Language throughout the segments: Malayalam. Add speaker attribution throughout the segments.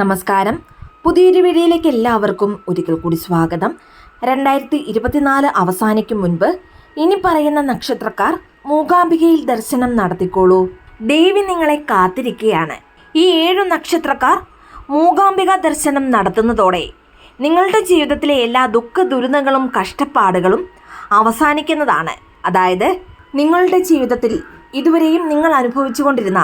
Speaker 1: നമസ്കാരം. പുതിയൊരു വീഡിയോയിലേക്ക് എല്ലാവർക്കും ഒരിക്കൽ കൂടി സ്വാഗതം. രണ്ടായിരത്തി ഇരുപത്തിനാല് അവസാനിക്കും മുൻപ് ഇനി പറയുന്ന നക്ഷത്രക്കാർ മൂകാംബികയിൽ ദർശനം നടത്തിക്കോളൂ. ദേവി നിങ്ങളെ കാത്തിരിക്കുകയാണ്. ഈ ഏഴു നക്ഷത്രക്കാർ മൂകാംബിക ദർശനം നടത്തുന്നതോടെ നിങ്ങളുടെ ജീവിതത്തിലെ എല്ലാ ദുഃഖ ദുരിതങ്ങളും കഷ്ടപ്പാടുകളും അവസാനിക്കുന്നതാണ്. അതായത് നിങ്ങളുടെ ജീവിതത്തിൽ ഇതുവരെയും നിങ്ങൾ അനുഭവിച്ചുകൊണ്ടിരുന്ന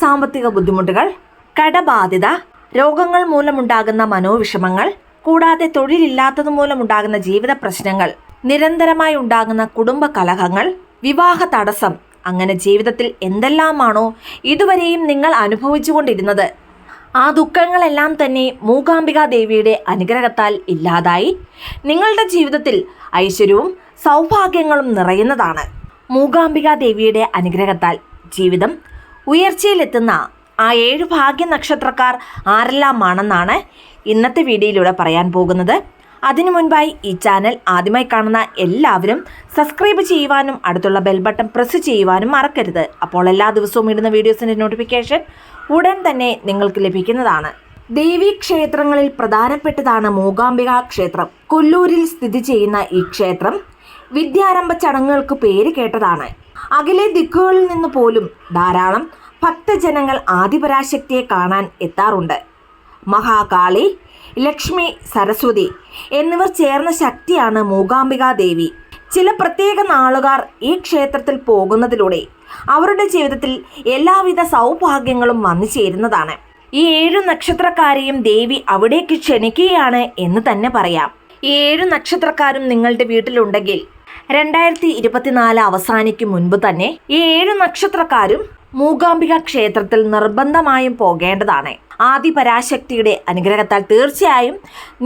Speaker 1: സാമ്പത്തിക ബുദ്ധിമുട്ടുകൾ കടബാധ്യത രോഗങ്ങൾ മൂലമുണ്ടാകുന്ന മനോവിഷമങ്ങൾ കൂടാതെ തൊഴിലില്ലാത്തത് മൂലമുണ്ടാകുന്ന ജീവിത പ്രശ്നങ്ങൾ നിരന്തരമായി ഉണ്ടാകുന്ന കുടുംബ കലഹങ്ങൾ വിവാഹ തടസ്സം അങ്ങനെ ജീവിതത്തിൽ എന്തെല്ലാമാണോ ഇതുവരെയും നിങ്ങൾ അനുഭവിച്ചുകൊണ്ടിരുന്നത്. ആ ദുഃഖങ്ങളെല്ലാം തന്നെ മൂകാംബിക ദേവിയുടെ അനുഗ്രഹത്താൽ ഇല്ലാതായി നിങ്ങളുടെ ജീവിതത്തിൽ ഐശ്വര്യവും സൗഭാഗ്യങ്ങളും നിറയുന്നതാണ്. മൂകാംബിക ദേവിയുടെ അനുഗ്രഹത്താൽ ജീവിതം ഉയർച്ചയിലെത്തുന്ന ആ ഏഴ് ഭാഗ്യ നക്ഷത്രക്കാർ ആരെല്ലാമാണെന്നാണ് ഇന്നത്തെ വീഡിയോയിലൂടെ പറയാൻ പോകുന്നത്. അതിനു മുൻപായി ഈ ചാനൽ ആദ്യമായി കാണുന്ന എല്ലാവരും സബ്സ്ക്രൈബ് ചെയ്യുവാനും അടുത്തുള്ള ബെൽ ബട്ടൺ പ്രസ് ചെയ്യുവാനും മറക്കരുത്. അപ്പോൾ എല്ലാ ദിവസവും ഇടുന്ന വീഡിയോസിന്റെ നോട്ടിഫിക്കേഷൻ ഉടൻ തന്നെ നിങ്ങൾക്ക് ലഭിക്കുന്നതാണ്. ദേവീ ക്ഷേത്രങ്ങളിൽ പ്രധാനപ്പെട്ടതാണ് മൂകാംബിക ക്ഷേത്രം. കൊല്ലൂരിൽ സ്ഥിതി ചെയ്യുന്ന ഈ ക്ഷേത്രം വിദ്യാരംഭ ചടങ്ങുകൾക്ക് പേര് കേട്ടതാണ്. അകലെ ദിക്കുകളിൽ നിന്ന് പോലും ധാരാളം ഭക്തജനങ്ങൾ ആദിപരാശക്തിയെ കാണാൻ എത്താറുണ്ട്. മഹാകാളി ലക്ഷ്മി സരസ്വതി എന്നിവർ ചേർന്ന ശക്തിയാണ് മൂകാംബിക ദേവി. ചില പ്രത്യേക നാളുകാർ ഈ ക്ഷേത്രത്തിൽ പോകുന്നതിലൂടെ അവരുടെ ജീവിതത്തിൽ എല്ലാവിധ സൗഭാഗ്യങ്ങളും വന്നു ചേരുന്നതാണ്. ഈ ഏഴു നക്ഷത്രക്കാരെയും ദേവി അവിടേക്ക് ക്ഷണിക്കുകയാണ് എന്ന് തന്നെ പറയാം. ഈ ഏഴു നക്ഷത്രക്കാരും നിങ്ങളുടെ വീട്ടിലുണ്ടെങ്കിൽ രണ്ടായിരത്തി ഇരുപത്തിനാല് അവസാനിക്കും മുൻപ് തന്നെ ഈ ഏഴു നക്ഷത്രക്കാരും മൂകാംബിക ക്ഷേത്രത്തിൽ നിർബന്ധമായും പോകേണ്ടതാണ്. ആദിപരാശക്തിയുടെ അനുഗ്രഹത്താൽ തീർച്ചയായും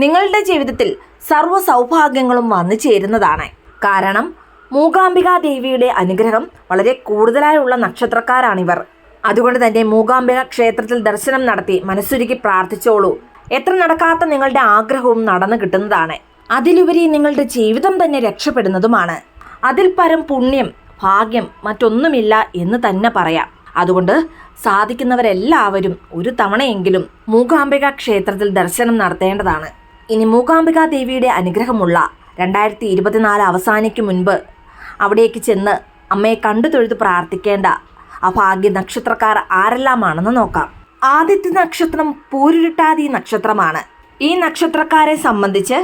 Speaker 1: നിങ്ങളുടെ ജീവിതത്തിൽ സർവ സൗഭാഗ്യങ്ങളും വന്നു ചേരുന്നതാണ്. കാരണം മൂകാംബിക ദേവിയുടെ അനുഗ്രഹം വളരെ കൂടുതലായുള്ള നക്ഷത്രക്കാരാണിവർ. അതുകൊണ്ട് തന്നെ മൂകാംബിക ക്ഷേത്രത്തിൽ ദർശനം നടത്തി മനസ്സുരുക്കി പ്രാർത്ഥിച്ചോളൂ. എത്ര നടക്കാത്ത നിങ്ങളുടെ ആഗ്രഹവും നടന്നു കിട്ടുന്നതാണ്. അതിലുപരി നിങ്ങളുടെ ജീവിതം തന്നെ രക്ഷപ്പെടുന്നതുമാണ്. അതിൽ പരം പുണ്യം ഭാഗ്യം മറ്റൊന്നുമില്ല എന്ന് തന്നെ പറയാം. അതുകൊണ്ട് സാധിക്കുന്നവരെല്ലാവരും ഒരു തവണയെങ്കിലും മൂകാംബിക ക്ഷേത്രത്തിൽ ദർശനം നടത്തേണ്ടതാണ്. ഇനി മൂകാംബിക ദേവിയുടെ അനുഗ്രഹമുള്ള രണ്ടായിരത്തി ഇരുപത്തിനാല് അവസാനിക്കും മുൻപ് അവിടേക്ക് ചെന്ന് അമ്മയെ കണ്ടു തൊഴുത് പ്രാർത്ഥിക്കേണ്ട ആ ഭാഗ്യ നക്ഷത്രക്കാർ ആരെല്ലാമാണെന്ന് നോക്കാം. ആദിത്യ നക്ഷത്രം പൂരുരുട്ടാതി നക്ഷത്രമാണ്. ഈ നക്ഷത്രക്കാരെ സംബന്ധിച്ച്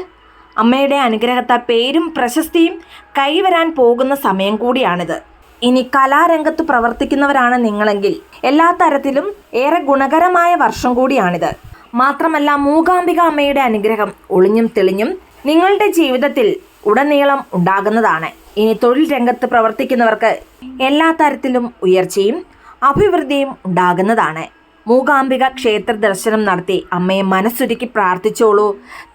Speaker 1: അമ്മയുടെ അനുഗ്രഹത്താൽ പേരും പ്രശസ്തിയും കൈവരാൻ പോകുന്ന സമയം കൂടിയാണിത്. ഇനി കലാരംഗത്ത് പ്രവർത്തിക്കുന്നവരാണ് നിങ്ങളെങ്കിൽ എല്ലാ തരത്തിലും ഏറെ ഗുണകരമായ വർഷം കൂടിയാണിത്. മാത്രമല്ല മൂകാംബിക അമ്മയുടെ അനുഗ്രഹം ഒളിഞ്ഞും തെളിഞ്ഞും നിങ്ങളുടെ ജീവിതത്തിൽ ഉടനീളം ഉണ്ടാകുന്നതാണ്. ഇനി തൊഴിൽ രംഗത്ത് പ്രവർത്തിക്കുന്നവർക്ക് എല്ലാ തരത്തിലും ഉയർച്ചയും അഭിവൃദ്ധിയും ഉണ്ടാകുന്നതാണ്. മൂകാംബിക ക്ഷേത്ര ദർശനം നടത്തി അമ്മയെ മനസ്സുരുക്കി പ്രാർത്ഥിച്ചോളൂ.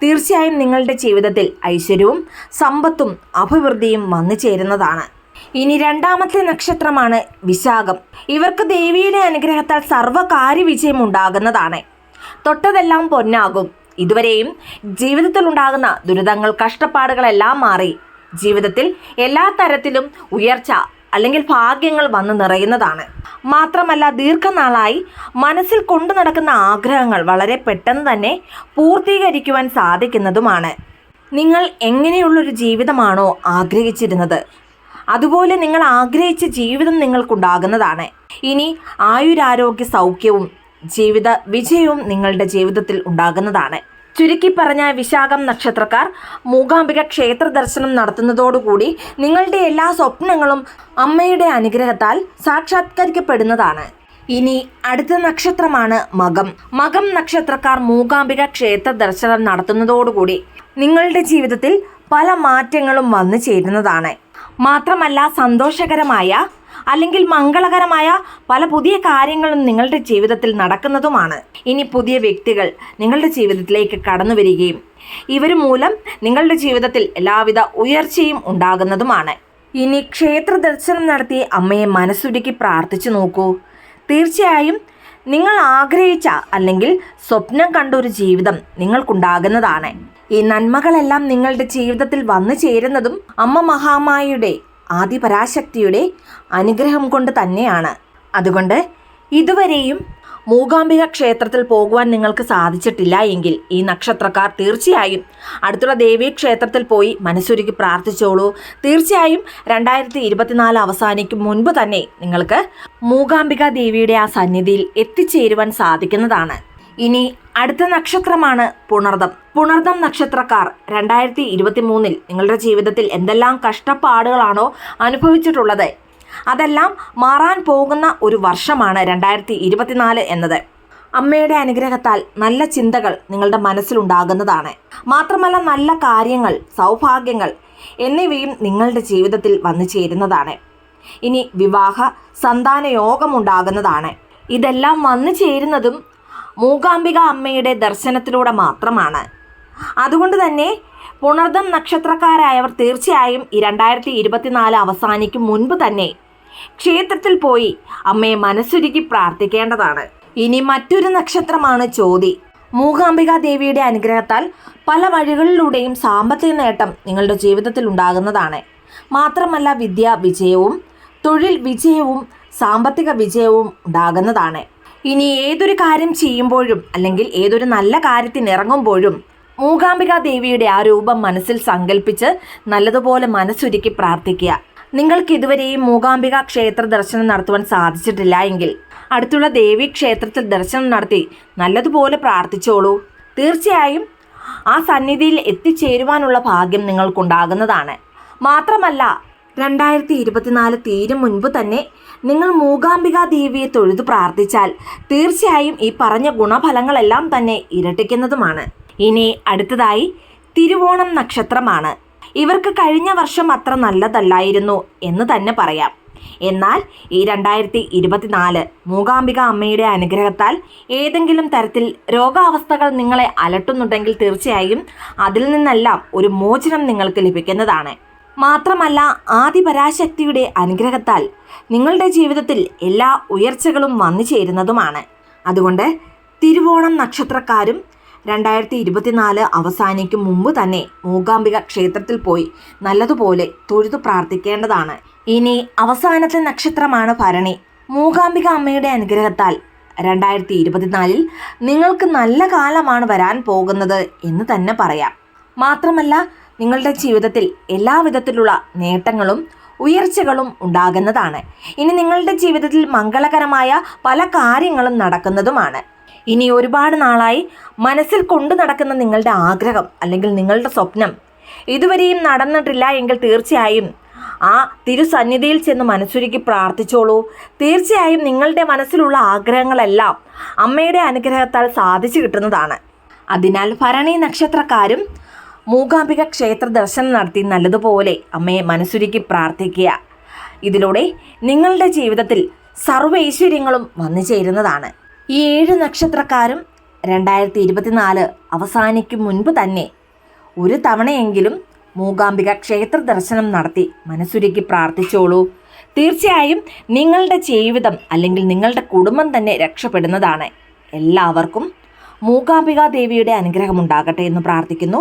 Speaker 1: തീർച്ചയായും നിങ്ങളുടെ ജീവിതത്തിൽ ഐശ്വര്യവും സമ്പത്തും അഭിവൃദ്ധിയും വന്നു ചേരുന്നതാണ് ഇനി രണ്ടാമത്തെ നക്ഷത്രമാണ് വിശാഖം. ഇവർക്ക് ദേവിയുടെ അനുഗ്രഹത്താൽ സർവകാര്യ വിജയം ഉണ്ടാകുന്നതാണ് തൊട്ടതെല്ലാം പൊന്നാകും. ഇതുവരെയും ജീവിതത്തിൽ ഉണ്ടാകുന്ന ദുരിതങ്ങൾ കഷ്ടപ്പാടുകളെല്ലാം മാറി. ജീവിതത്തിൽ എല്ലാ തരത്തിലും ഉയർച്ച അല്ലെങ്കിൽ ഭാഗ്യങ്ങൾ വന്നു നിറയുന്നതാണ്. മാത്രമല്ല ദീർഘനാളായി മനസ്സിൽ കൊണ്ടു നടക്കുന്ന ആഗ്രഹങ്ങൾ വളരെ പെട്ടെന്ന് തന്നെ പൂർത്തീകരിക്കുവാൻ സാധിക്കുന്നതുമാണ്. നിങ്ങൾ എങ്ങനെയുള്ളൊരു ജീവിതമാണോ ആഗ്രഹിച്ചിരുന്നത്? അതുപോലെ നിങ്ങൾ ആഗ്രഹിച്ച ജീവിതം നിങ്ങൾക്കുണ്ടാകുന്നതാണ്. ഇനി ആയുരാരോഗ്യ സൗഖ്യവും ജീവിത വിജയവും നിങ്ങളുടെ ജീവിതത്തിൽ ഉണ്ടാകുന്നതാണ്. ചുരുക്കി പറഞ്ഞ വിശാഖം നക്ഷത്രക്കാർ മൂകാംബിക ക്ഷേത്ര ദർശനം നടത്തുന്നതോടുകൂടി നിങ്ങളുടെ എല്ലാ സ്വപ്നങ്ങളും അമ്മയുടെ അനുഗ്രഹത്താൽ സാക്ഷാത്കരിക്കപ്പെടുന്നതാണ്. ഇനി അടുത്ത നക്ഷത്രമാണ് മകം. മകം നക്ഷത്രക്കാർ മൂകാംബിക ക്ഷേത്ര ദർശനം നടത്തുന്നതോടുകൂടി നിങ്ങളുടെ ജീവിതത്തിൽ പല മാറ്റങ്ങളും വന്നു ചേരുന്നതാണ്. മാത്രമല്ല സന്തോഷകരമായ അല്ലെങ്കിൽ മംഗളകരമായ പല പുതിയ കാര്യങ്ങളും നിങ്ങളുടെ ജീവിതത്തിൽ നടക്കുന്നതുമാണ്. ഇനി പുതിയ വ്യക്തികൾ നിങ്ങളുടെ ജീവിതത്തിലേക്ക് കടന്നു വരികയും ഇവർ മൂലം നിങ്ങളുടെ ജീവിതത്തിൽ എല്ലാവിധ ഉയർച്ചയും ഉണ്ടാകുന്നതുമാണ്. ഇനി ക്ഷേത്ര ദർശനം നടത്തി അമ്മയെ മനസ്സുരുക്കി പ്രാർത്ഥിച്ചു നോക്കൂ. തീർച്ചയായും നിങ്ങൾ ആഗ്രഹിച്ച അല്ലെങ്കിൽ സ്വപ്നം കണ്ട ഒരു ജീവിതം നിങ്ങൾക്കുണ്ടാകുന്നതാണ്. ഈ നന്മകളെല്ലാം നിങ്ങളുടെ ജീവിതത്തിൽ വന്നു ചേരുന്നതും അമ്മ മഹാമായിയുടെ ആദിപരാശക്തിയുടെ അനുഗ്രഹം കൊണ്ട് തന്നെയാണ്. അതുകൊണ്ട് ഇതുവരെയും മൂകാംബിക ക്ഷേത്രത്തിൽ പോകുവാൻ നിങ്ങൾക്ക് സാധിച്ചിട്ടില്ല എങ്കിൽ ഈ നക്ഷത്രക്കാർ തീർച്ചയായും അടുത്തുള്ള ദേവീ ക്ഷേത്രത്തിൽ പോയി മനസ്സൊരുക്കി പ്രാർത്ഥിച്ചോളൂ. തീർച്ചയായും രണ്ടായിരത്തി ഇരുപത്തിനാല് അവസാനിക്കും മുൻപ് തന്നെ നിങ്ങൾക്ക് മൂകാംബിക ദേവിയുടെ ആ സന്നിധിയിൽ എത്തിച്ചേരുവാൻ സാധിക്കുന്നതാണ്. ഇനി അടുത്ത നക്ഷത്രമാണ് പുണർദം. പുണർദം നക്ഷത്രക്കാർ രണ്ടായിരത്തി ഇരുപത്തി മൂന്നിൽ നിങ്ങളുടെ ജീവിതത്തിൽ എന്തെല്ലാം കഷ്ടപ്പാടുകളാണോ അനുഭവിച്ചിട്ടുള്ളത്? അതെല്ലാം മാറാൻ പോകുന്ന ഒരു വർഷമാണ് രണ്ടായിരത്തി ഇരുപത്തിനാല് എന്നത്. അമ്മയുടെ അനുഗ്രഹത്താൽ നല്ല ചിന്തകൾ നിങ്ങളുടെ മനസ്സിലുണ്ടാകുന്നതാണ്. മാത്രമല്ല നല്ല കാര്യങ്ങൾ സൗഭാഗ്യങ്ങൾ എന്നിവയും നിങ്ങളുടെ ജീവിതത്തിൽ വന്നു ചേരുന്നതാണ്. ഇനി വിവാഹ സന്താന യോഗമുണ്ടാകുന്നതാണ് ഇതെല്ലാം വന്നു ചേരുന്നതും മൂകാംബിക അമ്മയുടെ ദർശനത്തിലൂടെ മാത്രമാണ്. അതുകൊണ്ട് തന്നെ പുണർദം നക്ഷത്രക്കാരായവർ തീർച്ചയായും രണ്ടായിരത്തി ഇരുപത്തിനാല് അവസാനിക്കും മുൻപ് തന്നെ ക്ഷേത്രത്തിൽ പോയി അമ്മയെ മനസ്സുരുക്കി പ്രാർത്ഥിക്കേണ്ടതാണ്. ഇനി മറ്റൊരു നക്ഷത്രമാണ് ചോതി മൂകാംബിക ദേവിയുടെ അനുഗ്രഹത്താൽ പല വഴികളിലൂടെയും സാമ്പത്തിക നേട്ടം നിങ്ങളുടെ ജീവിതത്തിൽ ഉണ്ടാകുന്നതാണ്. മാത്രമല്ല വിദ്യാ വിജയവും തൊഴിൽ വിജയവും സാമ്പത്തിക വിജയവും ഉണ്ടാകുന്നതാണ്. ഇനി ഏതൊരു കാര്യം ചെയ്യുമ്പോഴും അല്ലെങ്കിൽ ഏതൊരു നല്ല കാര്യത്തിന് ഇറങ്ങുമ്പോഴും മൂകാംബിക ദേവിയുടെ ആ രൂപം മനസ്സിൽ സങ്കല്പിച്ച് നല്ലതുപോലെ മനസ്സൊരുക്കി പ്രാർത്ഥിക്കുക. നിങ്ങൾക്ക് ഇതുവരെയും മൂകാംബിക ക്ഷേത്ര ദർശനം നടത്തുവാൻ സാധിച്ചിട്ടില്ല എങ്കിൽ അടുത്തുള്ള ദേവി ക്ഷേത്രത്തിൽ ദർശനം നടത്തി നല്ലതുപോലെ പ്രാർത്ഥിച്ചോളൂ. തീർച്ചയായും ആ സന്നിധിയിൽ എത്തിച്ചേരുവാനുള്ള ഭാഗ്യം നിങ്ങൾക്കുണ്ടാകുന്നതാണ്. മാത്രമല്ല രണ്ടായിരത്തി ഇരുപത്തിനാല് തീരും മുൻപ് തന്നെ നിങ്ങൾ മൂകാംബിക ദേവിയെ തൊഴുതു പ്രാർത്ഥിച്ചാൽ തീർച്ചയായും ഈ പറഞ്ഞ ഗുണഫലങ്ങളെല്ലാം തന്നെ ഇരട്ടിക്കുന്നതുമാണ്. ഇനി അടുത്തതായി തിരുവോണം നക്ഷത്രമാണ്. ഇവർക്ക് കഴിഞ്ഞ വർഷം അത്ര നല്ലതല്ലായിരുന്നു എന്ന് തന്നെ പറയാം. എന്നാൽ ഈ രണ്ടായിരത്തി ഇരുപത്തിനാല് മൂകാംബിക അമ്മയുടെ അനുഗ്രഹത്താൽ ഏതെങ്കിലും തരത്തിൽ രോഗാവസ്ഥകൾ നിങ്ങളെ അലട്ടുന്നുണ്ടെങ്കിൽ തീർച്ചയായും അതിൽ നിന്നെല്ലാം ഒരു മോചനം നിങ്ങൾക്ക് ലഭിക്കുന്നതാണ്. മാത്രമല്ല ആദിപരാശക്തിയുടെ അനുഗ്രഹത്താൽ നിങ്ങളുടെ ജീവിതത്തിൽ എല്ലാ ഉയർച്ചകളും വന്നു ചേരുന്നതുമാണ്. അതുകൊണ്ട് തിരുവോണം നക്ഷത്രക്കാരും രണ്ടായിരത്തി ഇരുപത്തിനാല് അവസാനിക്കും മുമ്പ് തന്നെ മൂകാംബിക ക്ഷേത്രത്തിൽ പോയി നല്ലതുപോലെ തൊഴുതു പ്രാർത്ഥിക്കേണ്ടതാണ്. ഇനി അവസാനത്തെ നക്ഷത്രമാണ് ഭരണി. മൂകാംബിക അമ്മയുടെ അനുഗ്രഹത്താൽ രണ്ടായിരത്തി ഇരുപത്തിനാലിൽ നിങ്ങൾക്ക് നല്ല കാലമാണ് വരാൻ പോകുന്നത് എന്ന് തന്നെ പറയാം. മാത്രമല്ല നിങ്ങളുടെ ജീവിതത്തിൽ എല്ലാവിധത്തിലുള്ള നേട്ടങ്ങളും ഉയർച്ചകളും ഉണ്ടാകുന്നതാണ്. ഇനി നിങ്ങളുടെ ജീവിതത്തിൽ മംഗളകരമായ പല കാര്യങ്ങളും നടക്കുന്നതുമാണ്. ഇനി ഒരുപാട് നാളായി മനസ്സിൽ കൊണ്ടു നടക്കുന്ന നിങ്ങളുടെ ആഗ്രഹം അല്ലെങ്കിൽ നിങ്ങളുടെ സ്വപ്നം ഇതുവരെയും നടന്നിട്ടില്ല എങ്കിൽ തീർച്ചയായും ആ തിരുസന്നിധിയിൽ ചെന്ന് മനസ്സുരുക്കി പ്രാർത്ഥിച്ചോളൂ. തീർച്ചയായും നിങ്ങളുടെ മനസ്സിലുള്ള ആഗ്രഹങ്ങളെല്ലാം അമ്മയുടെ അനുഗ്രഹത്താൽ സാധിച്ചു കിട്ടുന്നതാണ്. അതിനാൽ ഭരണി നക്ഷത്രക്കാരും മൂകാംബിക ക്ഷേത്ര ദർശനം നടത്തി നല്ലതുപോലെ അമ്മയെ മനസ്സുരുക്കി പ്രാർത്ഥിക്കുക. ഇതിലൂടെ നിങ്ങളുടെ ജീവിതത്തിൽ സർവ ഐശ്വര്യങ്ങളും വന്നു ചേരുന്നതാണ്. ഈ ഏഴ് നക്ഷത്രക്കാരും രണ്ടായിരത്തി ഇരുപത്തിനാല് അവസാനിക്കും മുൻപ് തന്നെ ഒരു തവണയെങ്കിലും മൂകാംബിക ക്ഷേത്ര ദർശനം നടത്തി മനസ്സുരുക്കി പ്രാർത്ഥിച്ചോളൂ. തീർച്ചയായും നിങ്ങളുടെ ജീവിതം അല്ലെങ്കിൽ നിങ്ങളുടെ കുടുംബം തന്നെ രക്ഷപ്പെടുന്നതാണ്. എല്ലാവർക്കും മൂകാംബിക ദേവിയുടെ അനുഗ്രഹം ഉണ്ടാകട്ടെ എന്ന് പ്രാർത്ഥിക്കുന്നു.